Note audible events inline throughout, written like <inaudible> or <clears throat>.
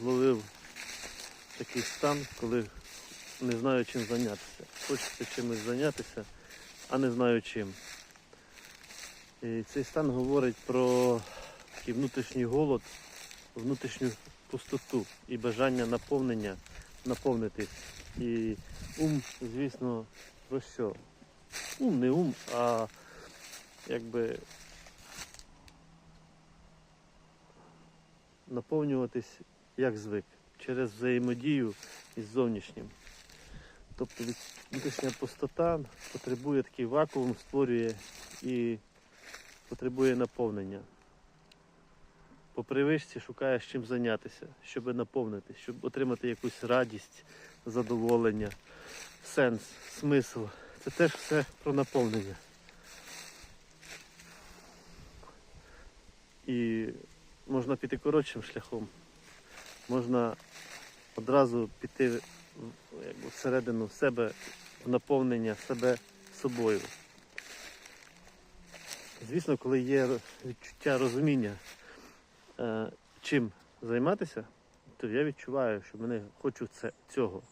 зловив такий стан, коли не знаю чим зайнятися. Хочеться чимось зайнятися, а не знаю чим. І цей стан говорить про такий внутрішній голод, внутрішню пустоту і бажання наповнення, наповнитись. І ум, звісно, про що? Ум не ум, а якби наповнюватись як звик, через взаємодію із зовнішнім. Тобто внутрішня пустота потребує такий вакуум, створює і потребує наповнення. По привичці шукаєш чим зайнятися, щоб наповнитись, щоб отримати якусь радість, задоволення, сенс, смисл. Це теж все про наповнення. І можна піти коротшим шляхом. Можна одразу піти всередину себе, в наповнення себе собою. Звісно, коли є відчуття розуміння, е, чим займатися, то я відчуваю, що мене хочу це, цього.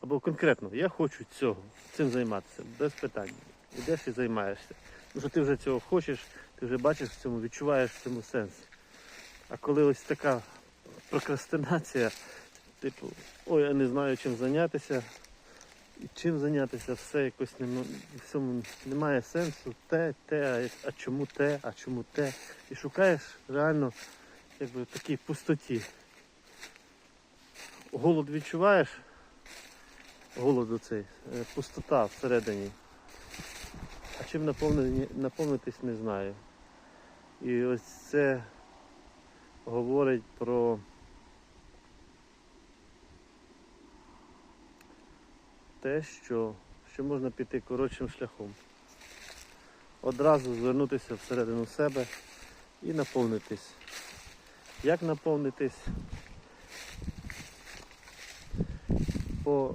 Або конкретно, я хочу цього, цим займатися, без питань. Ідеш і займаєшся. Тому що ти вже цього хочеш, ти вже бачиш в цьому, відчуваєш в цьому сенс. А коли ось така прокрастинація, типу, ой, я не знаю чим зайнятися, і чим зайнятися, все якось нема, в цьому немає сенсу, те, те, а, а чому те, а чому те. І шукаєш реально якби в такій пустоті. Голод відчуваєш, голод оцей, е, пустота всередині. А чим наповнитись не знаю. І ось це говорить про те, що, що можна піти коротшим шляхом. Одразу звернутися всередину себе і наповнитись. Як наповнитись? По,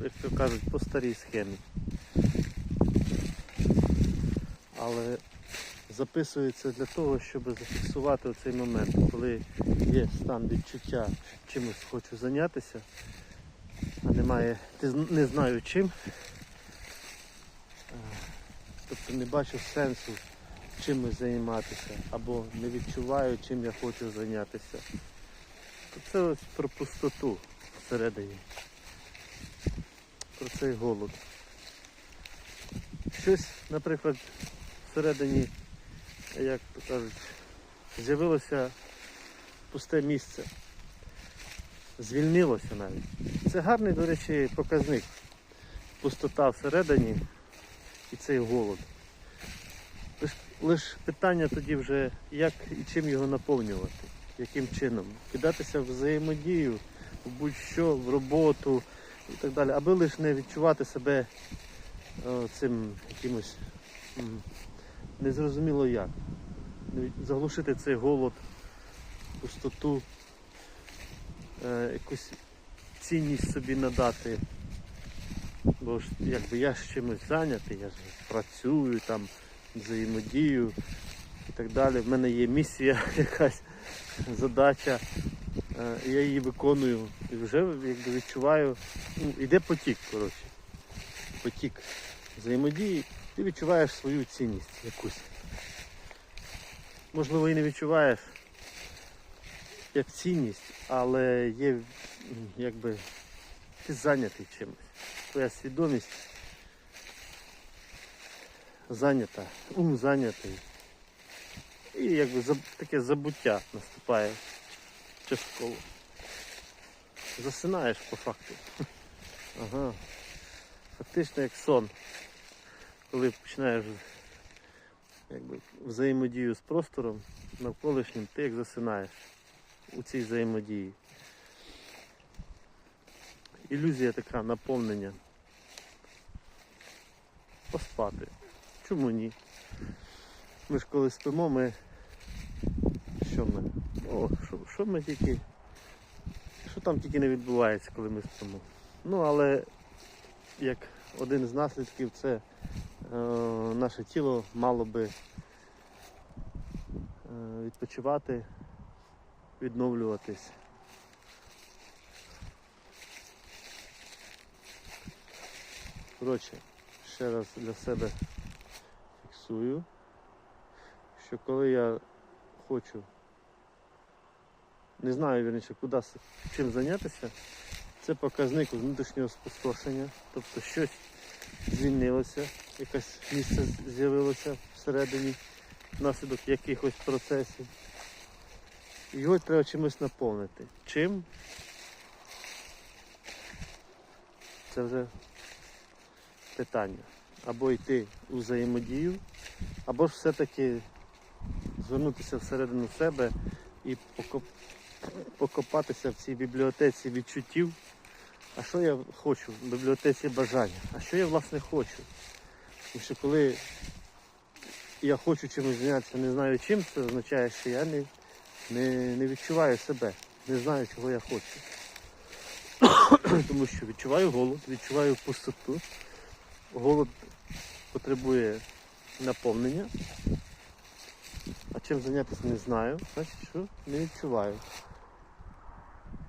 як то кажуть, по старій схемі. Але записується для того, щоб зафіксувати цей момент, коли є стан відчуття, чимось хочу зайнятися, а немає, не знаю чим. Е, Тобто не бачу сенсу чимось займатися, або не відчуваю, чим я хочу зайнятися. То це ось про пустоту всередині, про цей голод. Щось, наприклад, всередині, як то кажуть, з'явилося пусте місце. Звільнилося навіть. Це гарний, до речі, показник. Пустота всередині і цей голод. Лиш, лиш питання тоді вже, як і чим його наповнювати, яким чином. Кидатися в взаємодію, в будь-що, в роботу і так далі, аби лише не відчувати себе е, цим якимось незрозуміло як. Заглушити цей голод, пустоту, е, якусь цінність собі надати. Бо ж якби я ж чимось зайнятий, я ж працюю там, взаємодію і так далі. В мене є місія, <laughs> якась задача, е, я її виконую. І вже якби відчуваю, ну, іде потік, коротше. Потік взаємодії, ти відчуваєш свою цінність якусь. Можливо, і не відчуваєш як цінність, але є якби ти зайнятий чимось. Твоя свідомість зайнята, ум зайнятий. І якби таке забуття наступає частково. Засинаєш по факту. <laughs> Ага. Фактично як сон. Коли починаєш якби, взаємодію з простором навколишнім, ти як засинаєш у цій взаємодії. Ілюзія така наповнення. Поспати. Чому ні? Ми ж коли спимо, ми. Що ми? О, що, що ми тільки. Що там тільки не відбувається, коли ми спимо. Ну, але як один з наслідків це наше тіло мало би е, відпочивати відновлюватись. Коротше, ще раз для себе фіксую, що коли я хочу, не знаю вірніше, куди чим зайнятися, це показник внутрішнього спустошення, тобто щось звільнилося, якесь місце з'явилося всередині внаслідок якихось процесів. Його треба чимось наповнити. Чим? Це вже питання. Або йти у взаємодію, або ж все-таки звернутися всередину себе і покоп- покопатися в цій бібліотеці відчуттів. А що я хочу в бібліотеці бажання? А що я власне хочу? Тому що коли я хочу чимось зайнятися, не знаю чим, це означає, що я не, не, не відчуваю себе, не знаю, чого я хочу. Тому що відчуваю голод, відчуваю пустоту. Голод потребує наповнення. А чим зайнятися не знаю, значить що не відчуваю.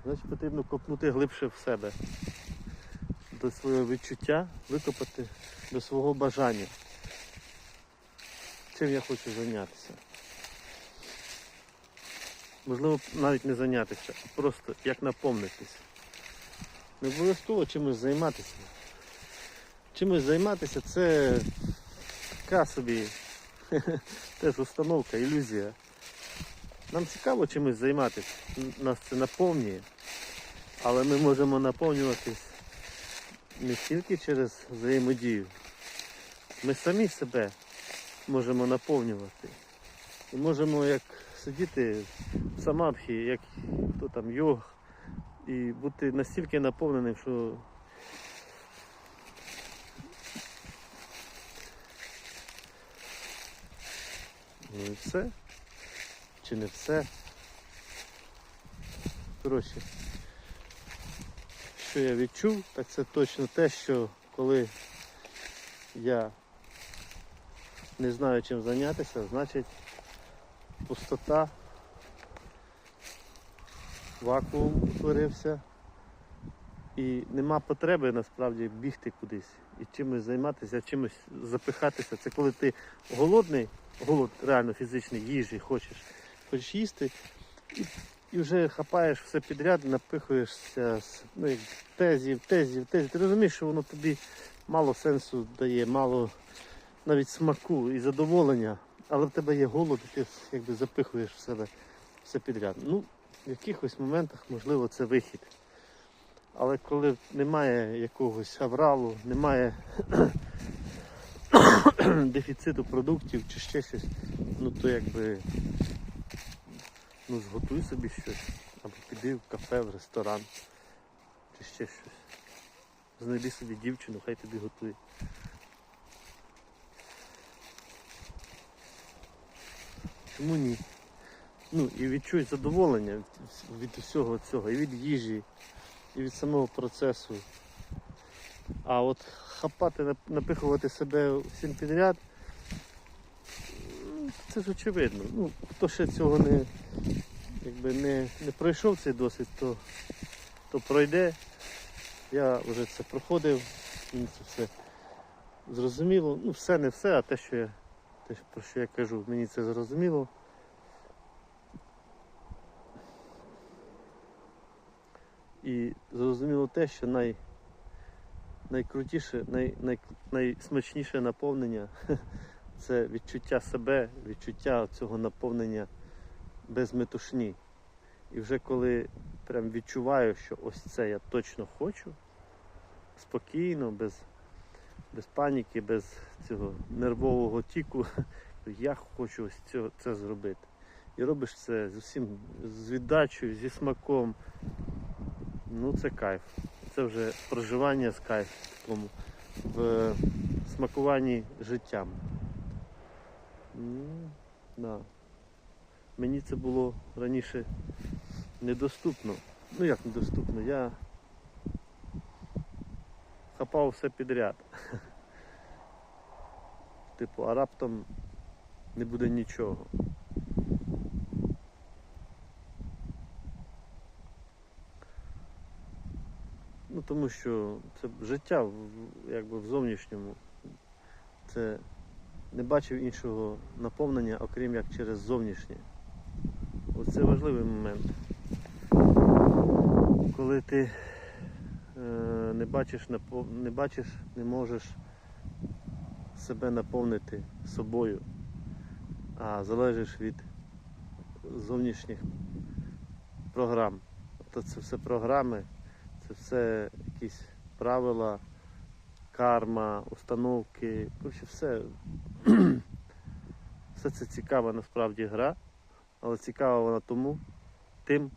Значить потрібно копнути глибше в себе, до свого відчуття, викопати до свого бажання. Чим я хочу зайнятися. Можливо, навіть не зайнятися, а просто як наповнитись. Не обов'язково чимось займатися. Чимось займатися це така собі <laughs> теж установка, ілюзія. Нам цікаво чимось займатися, нас це наповнює, але ми можемо наповнюватись не тільки через взаємодію. Ми самі себе можемо наповнювати. І можемо як сидіти в самадхі, як хто там йог, і бути настільки наповненим, що Ну і все. Чи не все. Коротше, що я відчув, так це точно те, що коли я не знаю чим зайнятися, значить пустота, вакуум утворився і нема потреби насправді бігти кудись і чимось займатися, чимось запихатися. Це коли ти голодний, голод реально фізичний, їжі хочеш, хочеш їсти, і вже хапаєш все підряд, напихуєшся з ну, тезів, тезів, тезів. Ти розумієш, що воно тобі мало сенсу дає, мало навіть смаку і задоволення, але в тебе є голод, і ти якби запихуєш в себе все підряд. Ну, в якихось моментах, можливо, це вихід. Але коли немає якогось авралу, немає <coughs> дефіциту продуктів чи ще щось, ну то якби ну зготуй собі щось. Або піди в кафе, в ресторан, чи ще щось. Знайди собі дівчину, хай тобі готує. Чому ні? Ну і відчуй задоволення від- усього цього, і від їжі, і від самого процесу. А от хапати, напихувати себе всім підряд, це ж очевидно. Ну, хто ще цього не, якби не, не пройшов цей досвід, то, то пройде. Я вже це проходив, мені це все зрозуміло. Ну, все не все, а те, що я, те, про що я кажу, мені це зрозуміло. І зрозуміло те, що най, найкрутіше, най, най, найсмачніше наповнення <laughs> це відчуття себе, відчуття цього наповнення без метушні. І вже коли прям відчуваю, що ось це я точно хочу, спокійно, без, без паніки, без цього нервового тіку, <laughs> я хочу ось цього, це зробити. І робиш це з усім, з віддачею, зі смаком. Ну це кайф. Це вже проживання з кайф такому в смакуванні життям. Ну, да. Мені це було раніше недоступно. Ну як недоступно, я хапав все підряд. <laughs> Типу, а раптом не буде нічого. Ну тому що це життя якби в зовнішньому. Це не бачив іншого наповнення, окрім як через зовнішнє. Оце важливий момент. Коли ти е, не бачиш, не бачиш, не можеш себе наповнити собою, а залежиш від зовнішніх програм. Тобто це все програми, це все якісь правила, карма, установки. Коротше, все, <clears throat> все це цікава насправді гра, але цікава вона тому, тим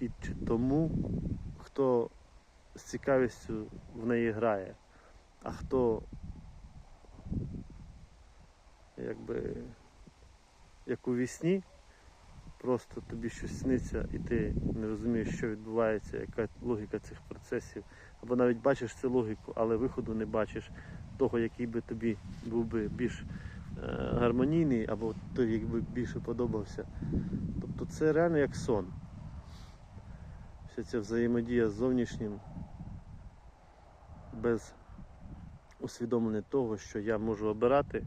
і тому, хто з цікавістю в неї грає, а хто якби як у вісні, просто тобі щось сниться і ти не розумієш, що відбувається, яка логіка цих процесів. Або навіть бачиш цю логіку, але виходу не бачиш того, який би тобі був би більш гармонійний, або той, якби більше подобався. Тобто це реально як сон. Вся ця взаємодія з зовнішнім без усвідомлення того, що я можу обирати,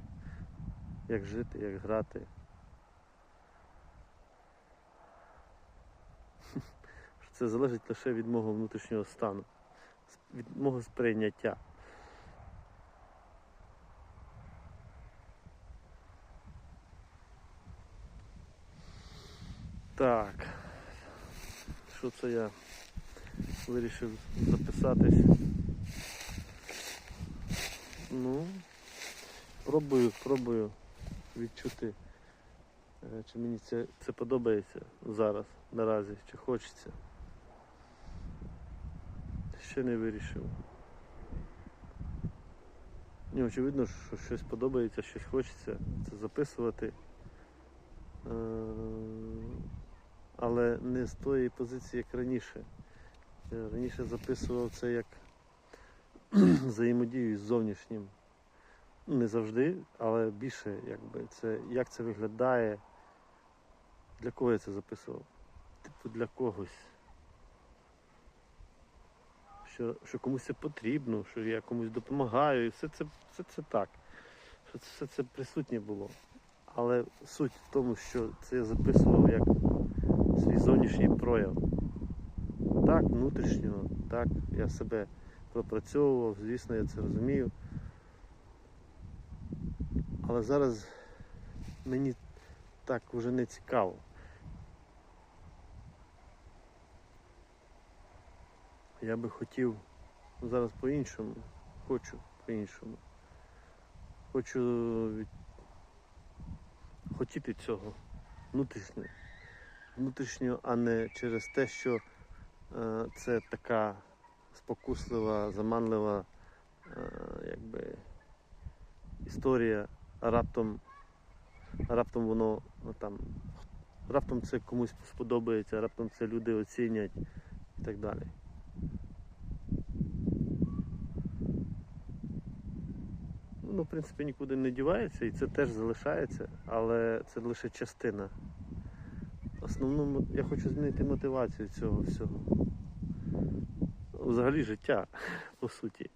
як жити, як грати. <laughs> Це залежить лише від мого внутрішнього стану, від мого сприйняття. Так. Що це я вирішив записатись? Ну, пробую, пробую відчути, е, чи мені це, це подобається зараз, наразі, чи хочеться. Ще не вирішив. Ні, очевидно, що щось подобається, щось хочеться це записувати. Але не з тої позиції, як раніше. Я раніше записував це як <clears throat> взаємодію з зовнішнім. Не завжди, але більше, якби це як це виглядає. Для кого я це записував? Типу для когось. Що, що комусь це потрібно, що я комусь допомагаю. І все це, все це так. Що це- все це присутнє було. Але суть в тому, що це я записував як свій зовнішній прояв. Так, внутрішнього, так, я себе пропрацьовував, звісно, я це розумію. Але зараз мені так вже не цікаво. Я би хотів ну, зараз по-іншому, хочу по-іншому. Хочу хотіти цього внутрішнього. Внутрішнього, а не через те, що е, це така спокуслива, заманлива е, якби, історія, а раптом, раптом воно ну, там, раптом це комусь сподобається, раптом це люди оцінять і так далі. Ну, в принципі, нікуди не дівається і це теж залишається, але це лише частина. Основну мо- я хочу змінити мотивацію цього всього. Взагалі життя, <laughs> по суті.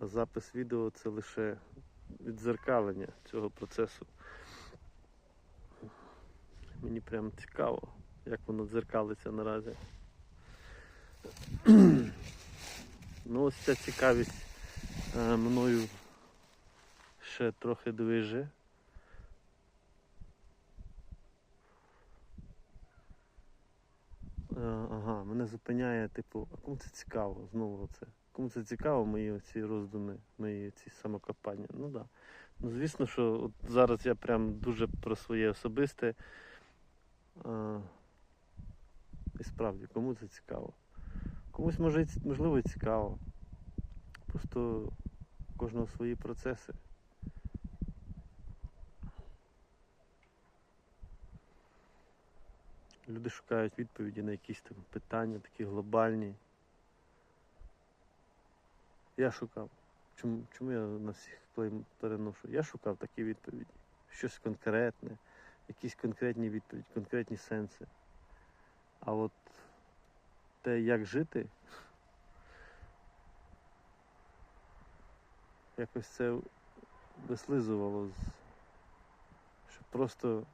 Запис відео це лише відзеркалення цього процесу. Мені прям цікаво, як воно дзеркалиться наразі. <clears throat> Ну, ось ця цікавість е, мною ще трохи движе. Ага, мене зупиняє, типу, а кому це цікаво знову це? Кому це цікаво, мої оці роздуми, мої ці самокопання? Ну. Да. Ну, звісно, що от зараз я прям дуже про своє особисте. А, і справді, кому це цікаво? Комусь може, можливо цікаво. Просто у кожного свої процеси. Люди шукають відповіді на якісь там питання, такі глобальні. Я шукав. Чому, чому я на всіх клейм переношу? Я шукав такі відповіді. Щось конкретне, якісь конкретні відповіді, конкретні сенси. А от те, як жити, якось це вислизувало, з- щоб просто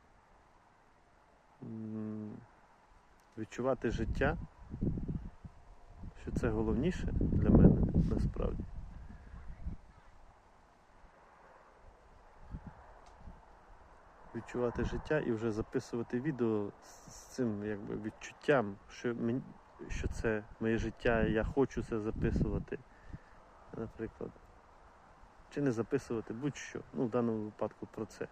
відчувати життя, що це головніше для мене насправді. Відчувати життя і вже записувати відео з, цим якби, відчуттям, що, мені, що це моє життя, і я хочу це записувати, наприклад. Чи не записувати будь-що. Ну, в даному випадку про це.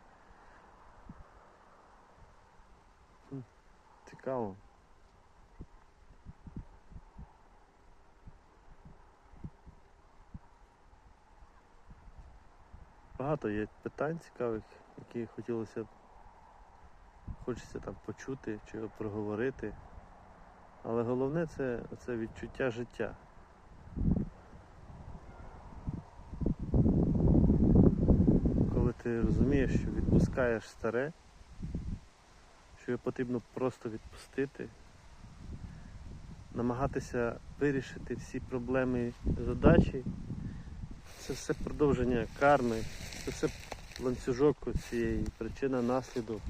Цікаво. Багато є питань цікавих, які хотілося б хочеться там почути чи проговорити. Але головне це, це відчуття життя. Коли ти розумієш, що відпускаєш старе, що потрібно просто відпустити, намагатися вирішити всі проблеми і задачі, це все продовження карми, це все ланцюжок цієї причина наслідок.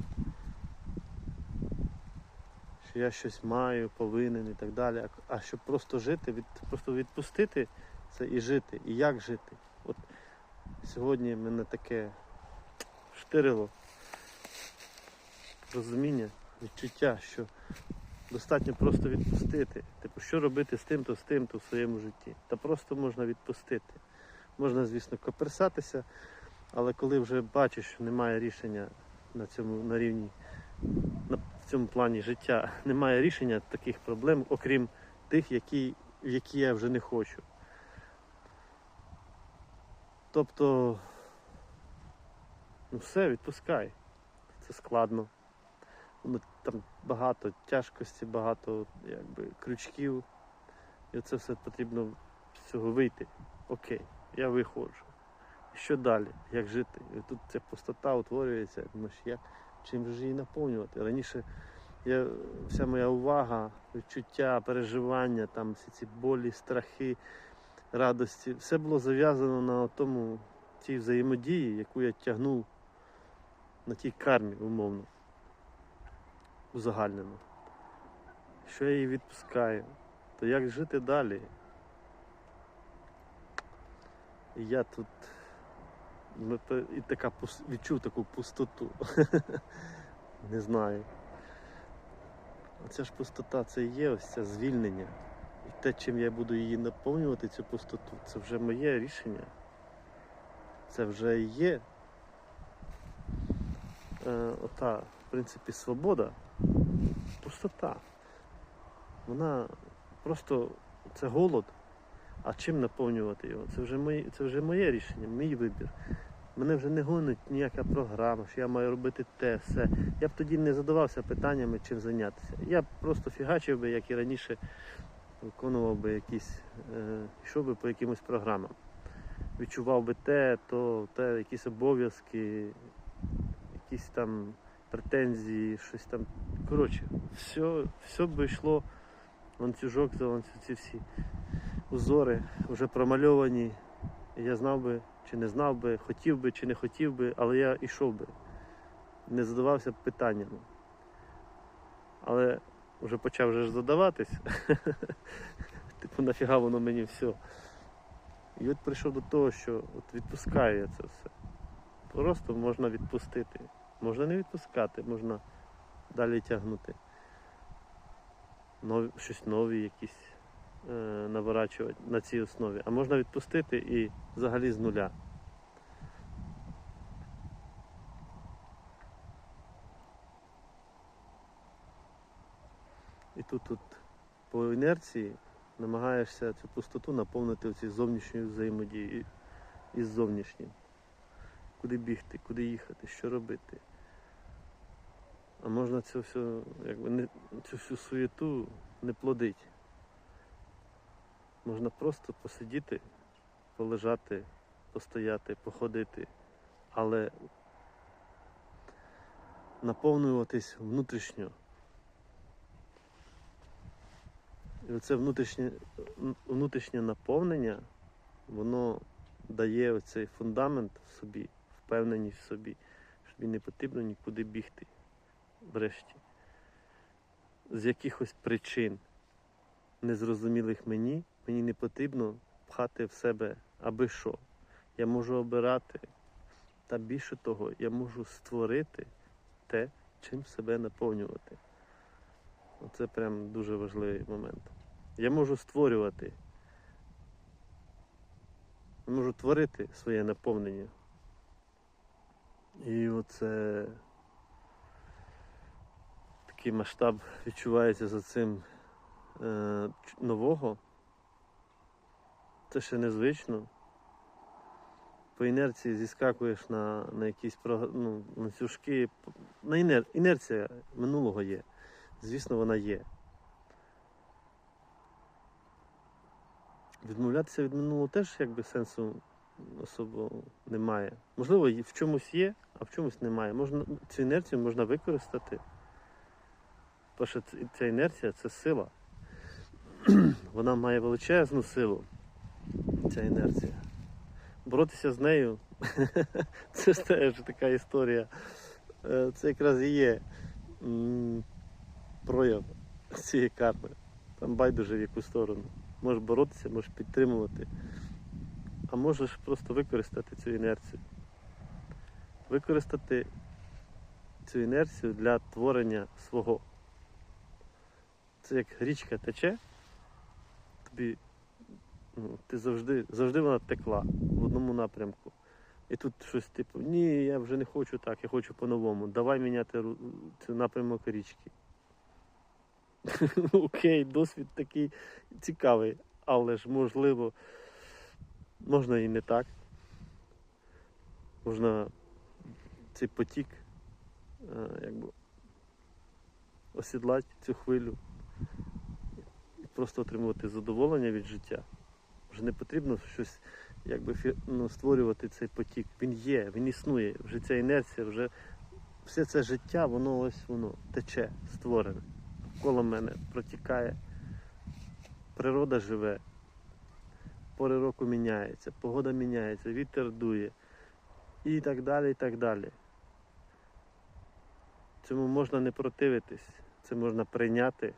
Що я щось маю, повинен і так далі. А щоб просто жити, від, просто відпустити це і жити. І як жити. От сьогодні мене таке штирило розуміння, відчуття, що достатньо просто відпустити. Типу, що робити з тим-то, з тим-то в своєму житті. Та просто можна відпустити. Можна, звісно, коперсатися, але коли вже бачиш, що немає рішення на цьому на рівні, на в цьому плані життя, <laughs> немає рішення таких проблем, окрім тих, які, які я вже не хочу. Тобто, ну все, відпускай. Це складно. Там багато тяжкості, багато якби, крючків. І це все потрібно з цього вийти. Окей, я виходжу. Що далі? Як жити? І тут ця пустота утворюється, думаєш, як, чим же її наповнювати? Раніше я, вся моя увага, відчуття, переживання, там всі ці болі, страхи, радості, все було зав'язано на тому, тій взаємодії, яку я тягнув на тій кармі, умовно, узагальнено. Що я її відпускаю, то як жити далі? І я тут ну, і така відчув таку пустоту. <laughs> Не знаю. Оця ж пустота це і є ось це звільнення. І те, чим я буду її наповнювати, цю пустоту, це вже моє рішення. Це вже є е, ота, в принципі, свобода, пустота. Вона просто це голод. А чим наповнювати його? Це вже моє, це вже моє рішення, мій вибір. Мене вже не гонить ніяка програма, що я маю робити те, все. Я б тоді не задавався питаннями, чим зайнятися. Я б просто фігачив би, як і раніше, виконував би якісь, е, йшов би по якимось програмам. Відчував би те, то, те, якісь обов'язки, якісь там претензії, щось там. Коротше, все, все би йшло ланцюжок за ланцюжці всі узори вже промальовані. Я знав би, чи не знав би, хотів би, чи не хотів би, але я йшов би. Не задавався б питаннями. Але вже почав вже задаватись. <laughs> Типу, нафіга воно мені все. І от прийшов до того, що от відпускаю я це все. Просто можна відпустити. Можна не відпускати, можна далі тягнути. Нові, щось нові якісь е, наворачувати на цій основі, а можна відпустити і взагалі з нуля. І тут, тут по інерції намагаєшся цю пустоту наповнити цією зовнішньою взаємодією із зовнішнім. Куди бігти, куди їхати, що робити. А можна цю всю, якби не, цю всю суєту не плодить. Можна просто посидіти, полежати, постояти, походити, але наповнюватись внутрішньо. І оце внутрішнє, внутрішнє наповнення, воно дає оцей фундамент в собі, впевненість в собі, що тобі не потрібно нікуди бігти. Врешті. З якихось причин, незрозумілих мені, мені не потрібно пхати в себе аби що. Я можу обирати, та більше того, я можу створити те, чим себе наповнювати. Оце прям дуже важливий момент. Я можу створювати. Я можу творити своє наповнення. І оце такий масштаб відчувається за цим е, нового. Це ще незвично. По інерції зіскакуєш на, на якісь ну, ланцюжки. На інер... Інерція минулого є. Звісно, вона є. Відмовлятися від минулого теж якби сенсу особо немає. Можливо, в чомусь є, а в чомусь немає. Можна, цю інерцію можна використати. Тому що ця інерція це сила. <clears throat> Вона має величезну силу, ця інерція. Боротися з нею <laughs> це ж теж така історія. Е, Це якраз і є прояв цієї карми. Там байдуже в яку сторону. Можеш боротися, можеш підтримувати, а можеш просто використати цю інерцію. Використати цю інерцію для творення свого. Це як річка тече, тобі ну, ти завжди, завжди вона текла в одному напрямку. І тут щось типу, ні, я вже не хочу так, я хочу по-новому. Давай міняти цей напрямок річки. <laughs> Окей, досвід такий цікавий, але ж можливо, можна і не так. Можна цей потік е, якби, осідлати цю хвилю і просто отримувати задоволення від життя. Вже не потрібно щось якби, ну, створювати цей потік. Він є, він існує. Вже ця інерція, вже все це життя, воно ось воно тече, створене. Коло мене протікає. Природа живе, пори року міняється, погода міняється, вітер дує і так далі, і так далі. Цьому можна не противитись, це можна прийняти.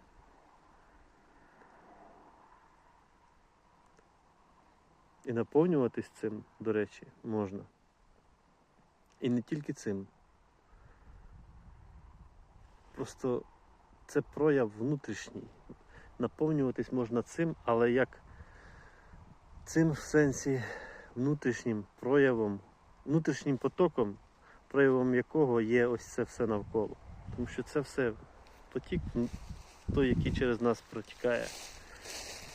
І наповнюватись цим, до речі, можна. І не тільки цим. Просто це прояв внутрішній. Наповнюватись можна цим, але як цим в сенсі внутрішнім проявом, внутрішнім потоком, проявом якого є ось це все навколо. Тому що це все потік, той, який через нас протікає,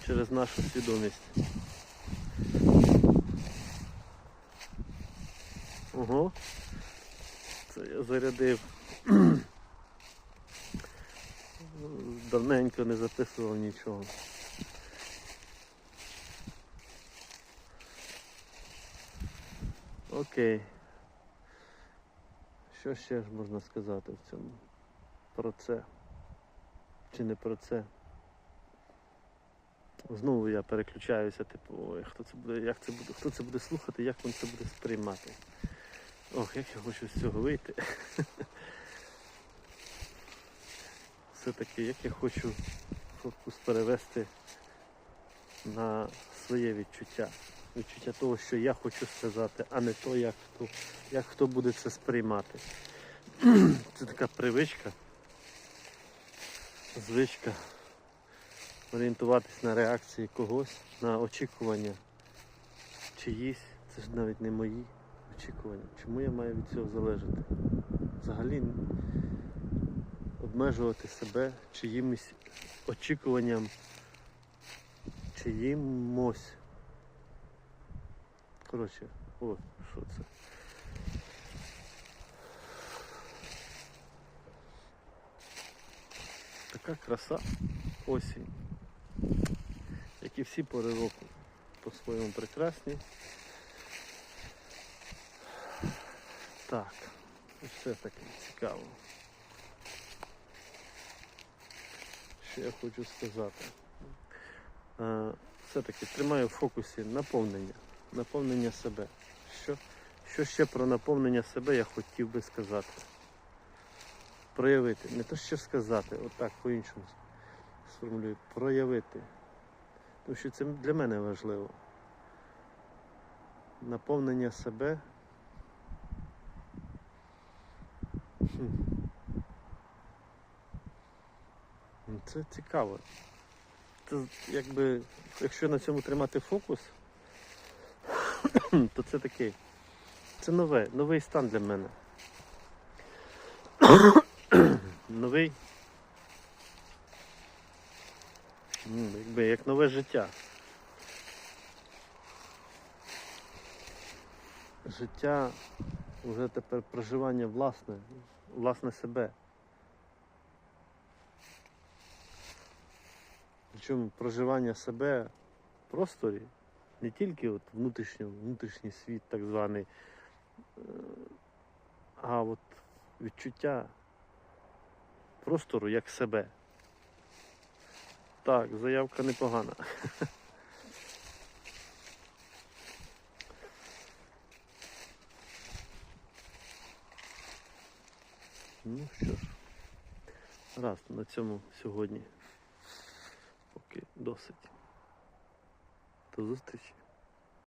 через нашу свідомість. Ого. Це я зарядив. <clears throat> Давненько не записував нічого. Окей. Що ще ж можна сказати в цьому? Про це? Чи не про це? Знову я переключаюся, типу, ой, хто це буде, як це буде, хто це буде слухати, як він це буде сприймати. Ох, як я хочу з цього вийти. <laughs> Все-таки як я хочу фокус перевести на своє відчуття. Відчуття того, що я хочу сказати, а не то, як хто, як хто буде це сприймати. <clears throat> Це така привичка, звичка орієнтуватись на реакції когось, на очікування чиїсь, це ж навіть не мої очікування. Чому я маю від цього залежати? Взагалі обмежувати себе чиїмось очікуванням, чиїмось. Коротше, о, що це? Така краса осінь, як і всі пори року по-своєму прекрасні. Так, все таки цікаво. Що я хочу сказати? е, все-таки тримаю в фокусі наповнення, наповнення себе. Що, що ще про наповнення себе я хотів би сказати? Проявити. Не то що сказати, отак по-іншому сформулюю. Проявити. Тому що це для мене важливо. Наповнення себе. Це цікаво. Це якби, якщо на цьому тримати фокус, <coughs> то це такий. Це нове, новий стан для мене. <coughs> новий. Якби як нове життя. Життя вже тепер проживання власне, власне себе. Причому проживання себе в просторі, не тільки от внутрішньо, внутрішній світ так званий, е, а от відчуття простору як себе. Так, заявка непогана. <laughs> Ну що ж, раз на цьому сьогодні. Поки досить. До зустрічі.